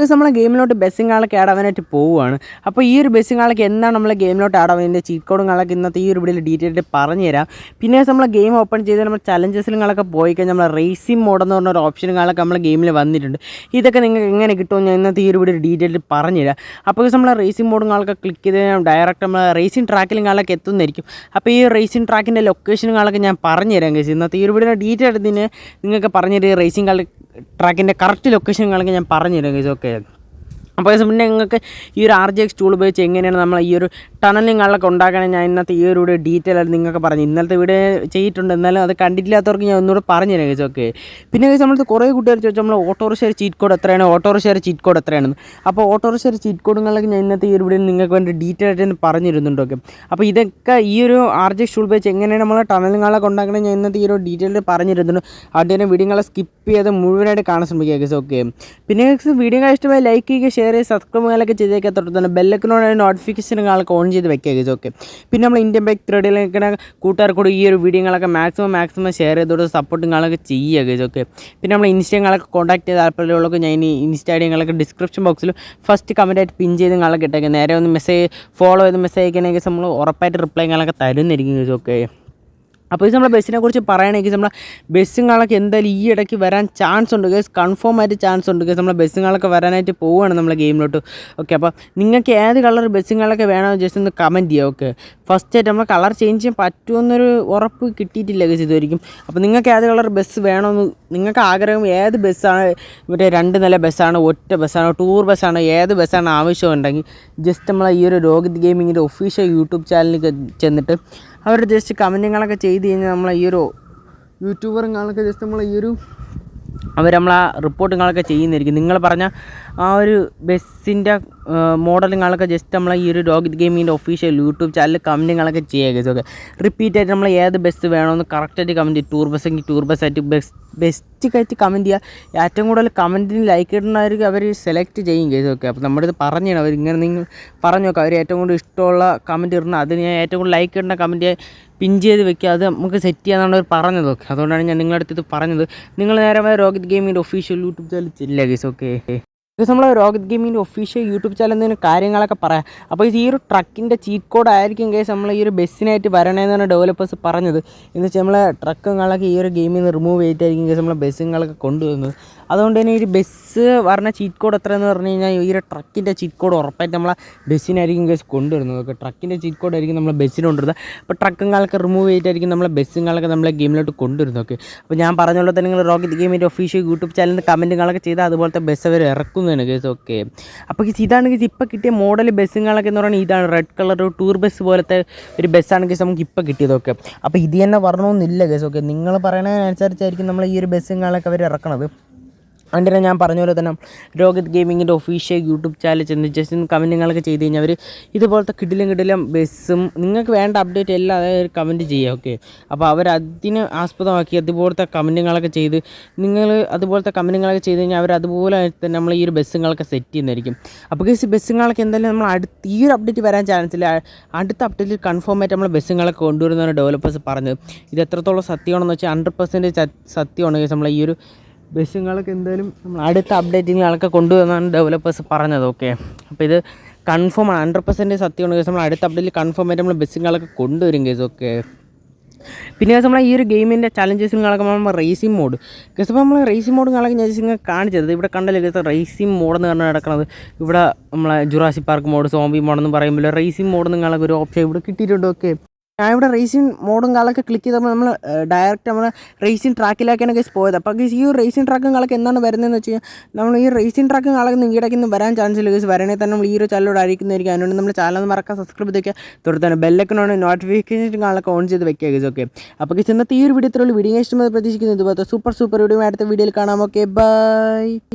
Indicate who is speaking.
Speaker 1: Guys നമ്മളെ ഗെയിമിലോട്ട് buzzing ആളൊക്കെ add ആവാനായിട്ട് പോവുകയാണ് അപ്പോൾ ഈ ഒരു ബസ്സിങ് ആളൊക്കെ എന്താണ് നമ്മളെ ഗെയിമിലോട്ട് ആഡ് ആവുന്നതിന്റെ ചീറ്റ് കോഡും ആളൊക്കെ ഇന്നത്തെ ഈ ഒരു വീഡിയോയിൽ ഡീറ്റെയിൽ ആയിട്ട് പറഞ്ഞു തരാം പിന്നെ നമ്മളെ ഗെയിം ഓപ്പൺ ചെയ്ത് നമ്മൾ ചലഞ്ചസിലുകളൊക്കെ പോയി കഴിഞ്ഞാൽ നമ്മൾ റേസിംഗ് മോഡ് എന്ന് പറഞ്ഞ ഒരു ഓപ്ഷനുകളൊക്കെ നമ്മളെ ഗെയിമിൽ വന്നിട്ടുണ്ട്. ഇതൊക്കെ നിങ്ങൾക്ക് എങ്ങനെ കിട്ടുമോ ഞാൻ ഇന്നത്തെ ഈ ഒരു വീഡിയോയിൽ ഡീറ്റെയിൽ ആയിട്ട് പറഞ്ഞു തരാം അപ്പോൾ നമ്മളെ റേസിംഗ് മോഡും ആളൊക്കെ ക്ലിക്ക് ചെയ്ത് കഴിഞ്ഞാൽ ഡയറക്റ്റ് നമ്മൾ റേസിംഗ് ട്രാക്കിലും ആളൊക്കെ എത്തുന്നതായിരിക്കും. അപ്പോൾ ഈ റേസിംഗ് ട്രാക്കിന്റെ ലൊക്കേഷനുകളൊക്കെ ഞാൻ പറഞ്ഞു തരാം ഗൈസ് ഇന്നത്തെ ഈ ഒരു വീഡിയോ ഡീറ്റെയിൽ ഇതിന് നിങ്ങൾക്ക് പറഞ്ഞു തരും റേസിംഗ് ട്രാക്കിന്റെ കറക്റ്റ് ലൊക്കേഷൻ ലൊക്കേഷനുകളൊക്കെ ഞാൻ പറഞ്ഞു തരാം ഗൈസ് അപ്പോൾ പിന്നെ നിങ്ങൾക്ക് ഈ ഒരു ആർ ജി എക്സ് ടൂൾ ഉപയോഗിച്ച് എങ്ങനെയാണ് നമ്മൾ ഈ ഒരു ടണലിങ്ങളൊക്കെ ഉണ്ടാക്കണേ? ഞാൻ ഇന്നത്തെ ഈ ഒരു ഡീറ്റെയിൽ ആയിട്ട് നിങ്ങൾക്ക് പറഞ്ഞു. ഇന്നലത്തെ വീഡിയോ ചെയ്തിട്ടുണ്ട്. എന്നാലും അത് കണ്ടിട്ടില്ലാത്തവർക്ക് ഞാൻ ഒന്നുകൂടെ പറഞ്ഞു തരാം കേസ് ഓക്കെ പിന്നെ കേസ് നമ്മളത് കുറേ കുട്ടികൾ ചോദിച്ചാൽ നമ്മൾ ഓട്ടോറിക്ഷയുടെ ചീറ്റ് കോഡ് എത്രയാണ്? ഓട്ടോറിക്ഷയുടെ ചീറ്റ് കോഡ് എത്രയാണെന്ന് അപ്പോൾ ഓട്ടോറിക്ഷയുടെ ചീറ്റ് കോഡുകളൊക്കെ ഞാൻ ഇന്നത്തെ ഈ ഒരു വീഡിയോയിൽ നിങ്ങൾക്ക് വേണ്ടി ഡീറ്റെയിൽ ആയിട്ട് പറഞ്ഞിരുന്നുണ്ട് ഓക്കെ അപ്പോൾ ഇതൊക്കെ ഈ ഒരു ആർ ജി എക്സ് ടൂൾ ഉപയോഗിച്ച് എങ്ങനെയാണ് നമ്മൾ ടണലുകളൊക്കെ ഉണ്ടാക്കണേ? ഞാൻ ഇന്നത്തെ ഈ ഒരു ഡീറ്റെയിൽ പറഞ്ഞിരുന്നുണ്ട്. ആദ്യം വീഡിയോകളെ സ്കിപ്പ് ചെയ്ത് മുഴുവനായിട്ട് കാണാൻ ശ്രമിക്കുക ഓക്കെ പിന്നെ വീഡിയോ ഇഷ്ടമായി ലൈക്ക് ചെയ്യുക ഷെയർ ചെയ്യുക സബ്സ്ക്രൈബ് ചെയ്യാനൊക്കെ ചെയ്തേക്കാൻ തൊട്ട് ബെല്ലക്കിനോട് നോട്ടിഫിക്കേഷനുകളൊക്കെ ഓൺ ചെയ്ത് വെക്കുക ഓക്കെ പിന്നെ നമ്മൾ ഇന്ത്യൻ ബൈക്ക് ത്രെഡിലേക്കിടെ കൂട്ടുകാർക്കൂടെ ഈ ഒരു വീഡിയോകളൊക്കെ മാക്സിമം മാക്സിമം ഷെയർ ചെയ്തോട്ട് സപ്പോർട്ടുകളൊക്കെ ചെയ്യുക ഇത് ഓക്കെ പിന്നെ നമ്മൾ ഇൻസ്റ്റങ്ങളൊക്കെ കോൺടാക്ട് ചെയ്ത താല്പര്യമുള്ളവർക്ക് ഞാൻ ഈ ഇൻസ്റ്റാഡിയങ്ങളൊക്കെ ഡിസ്ക്രിപ്ഷൻ ബോക്സിൽ ഫസ്റ്റ് കമന്റായിട്ട് പിൻ ചെയ്ത് നിങ്ങളൊക്കെ ഇട്ടേക്കുക നേരെ ഒന്ന് മെസ്സേജ് ഫോളോ ചെയ്ത് മെസ്സേജ് അയക്കണമെങ്കിൽ നമ്മൾ ഉറപ്പായിട്ട് റിപ്ലൈ നിങ്ങളൊക്കെ തരുന്നിരിക്കും ഓക്കെ അപ്പോൾ ഇത് നമ്മളെ ബസ്സിനെ കുറിച്ച് പറയുകയാണെങ്കിൽ നമ്മളെ ബസ്സുകളൊക്കെ എന്തായാലും ഈ ഇടയ്ക്ക് വരാൻ ചാൻസ് ഉണ്ട് ഗേസ് കൺഫേം ആയിട്ട് ചാൻസ് ഉണ്ട് ഗേസ് നമ്മളെ ബസ്സുകളൊക്കെ വരാനായിട്ട് പോവുകയാണ് നമ്മളെ ഗെയിമിലോട്ട്. ഓക്കെ അപ്പോൾ നിങ്ങൾക്ക് ഏത് കളർ ബസ്സുകളൊക്കെ വേണമെന്ന് ജസ്റ്റ് ഒന്ന് കമന്റ് ചെയ്യുക ഓക്കെ ഫസ്റ്റ് ആയിട്ട് നമ്മൾ കളർ ചേഞ്ച് ചെയ്യാൻ പറ്റുമെന്നൊരു ഉറപ്പ് കിട്ടിയിട്ടില്ല ഗേസ് ഇതുവരിക്കും അപ്പോൾ നിങ്ങൾക്ക് ഏത് കളർ ബസ് വേണമെന്ന് നിങ്ങൾക്ക് ആഗ്രഹം ഏത് ബസ്സാണ് മറ്റേ രണ്ട് നില ബസ്സാണ് ഒറ്റ ബസ്സാണ് ടൂർ ബസ്സാണ് ഏത് ബസ്സാണ് ആവശ്യമുണ്ടെങ്കിൽ ജസ്റ്റ് നമ്മളെ ഈ ഒരു രോഹിത് ഗെയിമിങ്ങിന്റെ ഒഫീഷ്യൽ യൂട്യൂബ് ചാനലിൽ ചെന്നിട്ട് അവർ ജസ്റ്റ് കമന്റുകളൊക്കെ ചെയ്ത് കഴിഞ്ഞാൽ നമ്മളെ ഈ ഒരു യൂട്യൂബറുകളൊക്കെ ജസ്റ്റ് നമ്മളെ ഈ ഒരു അവർ നമ്മളാ റിപ്പോർട്ടുകളൊക്കെ ചെയ്യുന്നതായിരിക്കും. നിങ്ങൾ പറഞ്ഞ ആ ഒരു ബസ്സിന്റെ മോഡലുകളൊക്കെ ജസ്റ്റ് നമ്മൾ ഈ ഒരു രോഹിത് ഗെയിമിന്റെ ഒഫീഷ്യൽ യൂട്യൂബ് ചാനലിൽ കമന്റുകളൊക്കെ ചെയ്യുക ഓക്കെ റിപ്പീറ്റ് ആയിട്ട് നമ്മൾ ഏത് ബസ് വേണമെന്ന് കറക്റ്റായിട്ട് കമന്റ് ചെയ്യും. ടൂർ ബസ്സെങ്കിൽ ടൂർ ബസ്സായിട്ട് ബസ് ബെസ്റ്റ് ആയിട്ട് കമന്റ് ചെയ്യുക ഏറ്റവും കൂടുതൽ കമന്റിന് ലൈക്ക് ഇടുന്നവർക്ക് അവർ സെലക്ട് ചെയ്യും കേസ് ഓക്കെ അപ്പോൾ നമ്മുടെ ഇത് പറഞ്ഞു അവർ ഇങ്ങനെ നിങ്ങൾ പറഞ്ഞു നോക്കുക അവർ ഏറ്റവും കൂടുതൽ ഇഷ്ടമുള്ള കമന്റ് ഇടുന്ന അതിന് ഏറ്റവും കൂടുതൽ ലൈക്ക് ഇടുന്ന കമന്റ് പിൻ ചെയ്ത് വെക്കുക. അത് നമുക്ക് സെറ്റ് ചെയ്യാന്നാണ് അവർ പറഞ്ഞത്. ഓക്കെ അതുകൊണ്ടാണ് ഞാൻ നിങ്ങളുടെ അടുത്ത് ഇത് പറഞ്ഞത്. നിങ്ങൾ നേരമായ രോഹിത് ഗെയിമിന്റെ ഒഫീഷ്യൽ യൂട്യൂബ് ചാനൽ ചെല്ലുക കേസ് ഓക്കെ ഇത് നമ്മളെ രോഹിത് ഗെയിമിന്റെ ഒഫീഷ്യൽ യൂട്യൂബ് ചാനലിൽ കാര്യങ്ങളൊക്കെ പറയാം. അപ്പോൾ ഈ ഒരു ട്രക്കിന്റെ ചീറ്റ് കോഡ് ആയിരിക്കും കേസ് നമ്മൾ ഈ ഒരു ബസ്സിനായിട്ട് വരണേന്നാണ് ഡെവലപ്പേഴ്സ് പറഞ്ഞത്. എന്ന് വെച്ചാൽ നമ്മളെ ട്രക്കുകളൊക്കെ ഈ ഒരു ഗെയിമിൽ നിന്ന് റിമൂവ് ചെയ്തിട്ടായിരിക്കും കേസ് നമ്മളെ ബസ്സുകളൊക്കെ കൊണ്ടുവരുന്നത്. അതുകൊണ്ട് തന്നെ ഒരു ബസ് പറഞ്ഞ ചീറ്റ് കോഡ് എത്രയെന്ന് പറഞ്ഞു കഴിഞ്ഞാൽ ഈ ഒരു ട്രക്കിന്റെ ചീറ്റ് കോഡ് ഉറപ്പായിട്ട് നമ്മളെ ബസ്സിനായിരിക്കും കേസ് കൊണ്ടുവരുന്നത്. ഓക്കെ ട്രക്കിന്റെ ചീറ്റ് കോഡ് ആയിരിക്കും നമ്മളെ ബസ്സിന് കൊണ്ടുവരുന്നത്. അപ്പോൾ ട്രക്കും കാലൊക്കെ റിമൂവ് ചെയ്തിട്ടായിരിക്കും നമ്മളെ ബസ്സുകളൊക്കെ നമ്മളെ ഗെയിമിലോട്ട് കൊണ്ടുവരുന്നത്. ഓക്കെ അപ്പോൾ ഞാൻ പറഞ്ഞോളൂ തന്നെ നിങ്ങൾ റോക്കറ്റ് ഗെയിമിന്റെ ഒഫീഷ്യൽ യൂട്യൂബ് ചാനലിൽ കമന്റുകളൊക്കെ ചെയ്താൽ അതുപോലത്തെ ബസ് അവർ ഇറക്കുന്നതാണ് കേസ് ഓക്കെ അപ്പോൾ ഇതാണ് കേസ് ഇപ്പോൾ കിട്ടിയ മോഡൽ ബസ്സുകളൊക്കെ എന്ന് പറയുന്നത് ഇതാണ് റെഡ് കളർ ടൂർ ബസ് പോലത്തെ ഒരു ബസ്സാണ് കേസ് നമുക്ക് ഇപ്പോൾ കിട്ടിയതൊക്കെ അപ്പോൾ ഇത് തന്നെ വരണമെന്നില്ല കേസ് ഓക്കെ നിങ്ങൾ പറയുന്നതിനനുസരിച്ചായിരിക്കും നമ്മൾ ഈ ഒരു ബസ്സുകളൊക്കെ അവർ ഇറക്കണത്. അതിന്റെ ഞാൻ പറഞ്ഞ പോലെ തന്നെ രോഹിത് ഗെയിമിങ്ങിന്റെ ഒഫീഷ്യൽ യൂട്യൂബ് ചാനൽ ചെന്ന് ജസ്റ്റ് കമന്റുകളൊക്കെ ചെയ്ത് കഴിഞ്ഞാൽ അവർ ഇതുപോലത്തെ കിടിലും കിടിലും ബസ്സും നിങ്ങൾക്ക് വേണ്ട അപ്ഡേറ്റ് എല്ലാം അതായത് കമന്റ് ചെയ്യുക ഓക്കെ അപ്പോൾ അവർ അതിനെ ആസ്പദമാക്കി അതുപോലത്തെ കമന്റുകളൊക്കെ ചെയ്ത് നിങ്ങൾ അതുപോലത്തെ കമന്റുകളൊക്കെ ചെയ്ത് കഴിഞ്ഞാൽ അവർ അതുപോലെ തന്നെ നമ്മൾ ഈ ഒരു ബസ്സുകളൊക്കെ സെറ്റ് ചെയ്യുന്നതായിരിക്കും. അപ്പോൾ ഈ ബസ്സുകളൊക്കെ എന്തായാലും നമ്മൾ അടുത്ത് ഈ ഒരു അപ്ഡേറ്റ് വരാൻ ചാൻസ് ഇല്ല. അടുത്ത അപ്ഡേറ്റിൽ കൺഫേം ആയിട്ട് നമ്മൾ ബസ്സുകളൊക്കെ കൊണ്ടുവരുന്നതാണ് ഡെവലപ്പേഴ്സ് പറഞ്ഞത്. ഇത് എത്രത്തോളം സത്യമാണെന്ന് വെച്ചാൽ ഹൺഡ്രഡ് പെർസെന്റേജ് സത്യമാണ് നമ്മൾ ഈ ഒരു ബസ്സുകളൊക്കെ എന്തായാലും നമ്മൾ അടുത്ത അപ്ഡേറ്റിങ്ങളൊക്കെ കൊണ്ടുവന്നാണ് ഡെവലപ്പേഴ്സ് പറഞ്ഞത് ഓക്കെ അപ്പോൾ ഇത് കൺഫേം ആണ് ഹൺഡ്രഡ് പെർസെന്റേജ് സത്യമാണ് കേസ് നമ്മൾ അടുത്ത അപ്ഡേറ്റിൽ കൺഫേം ആയിട്ട് നമ്മൾ ബസ്സുകളൊക്കെ കൊണ്ടുവരും കേസ് ഓക്കെ പിന്നെ നമ്മൾ ഈ ഒരു ഗെയിമിന്റെ ചലഞ്ചസും ചലഞ്ചസുകളൊക്കെ നമ്മൾ റേസിംഗ് മോഡ് കേസ് അപ്പോൾ നമ്മൾ റേസിംഗ് മോഡ് മോഡുകളൊക്കെ ഞാൻ ഇങ്ങനെ കാണിച്ചത്. ഇവിടെ കണ്ടല്ലേ കേസ് റേസിംഗ് മോഡെന്ന് പറഞ്ഞാൽ നടക്കുന്നത് ഇവിടെ നമ്മളെ ജുറാസി പാർക്ക് മോഡ് സോംബി മോഡെന്ന് പറയുമ്പോൾ റേസിംഗ് മോഡ് നിങ്ങളൊക്കെ ഒരു ഓപ്ഷൻ ഇവിടെ കിട്ടിയിട്ടുണ്ട് ഓക്കെ ഞാൻ ഇവിടെ റേസിംഗ് മോഡും കാലൊക്കെ ക്ലിക്ക് ചെയ്തപ്പോൾ നമ്മൾ ഡയറക്റ്റ് നമ്മൾ റേസിംഗ് ട്രാക്കിലേക്കാണ് കേസ് പോയത്. അപ്പോൾ ഈ ഒരു റേസിംഗ് ട്രാക്കും കാലൊക്കെ എന്താണ് വരുന്നതെന്ന് വെച്ച് കഴിഞ്ഞാൽ നമ്മൾ ഈ റേസിംഗ് ട്രാക്കും കാലൊക്കെ നിങ്ങളുടെ നിന്ന് വരാൻ ചാൻസ് ഇല്ല കേസ് വരണേ തന്നെ നമ്മൾ ഈ ഒരു ചാനലോട് അയക്കുന്നതായിരിക്കും അതുകൊണ്ട് നമ്മൾ ചാനൽ മറക്കാൻ സബ്സ്ക്രൈബ് ചെയ്ത് തുടർത്താണ് തുടർന്ന് ബെല്ലൊക്കെ നോട്ടിഫിക്കേഷൻ കാലൊക്കെ ഓൺ ചെയ്ത് വെക്കുക കേസ് ഓക്കെ അപ്പോൾ കേസ് ഇന്നത്തെ ഈ ഒരു വീഡിയോ ഇത്രയുള്ള വീഡിയോ ഇഷ്ടമായി പ്രതീക്ഷിക്കുന്നത് ഇതുപോലത്തെ സൂപ്പർ സൂപ്പർ വീഡിയോ അടുത്ത വീഡിയോയിൽ കാണാം. Okay bye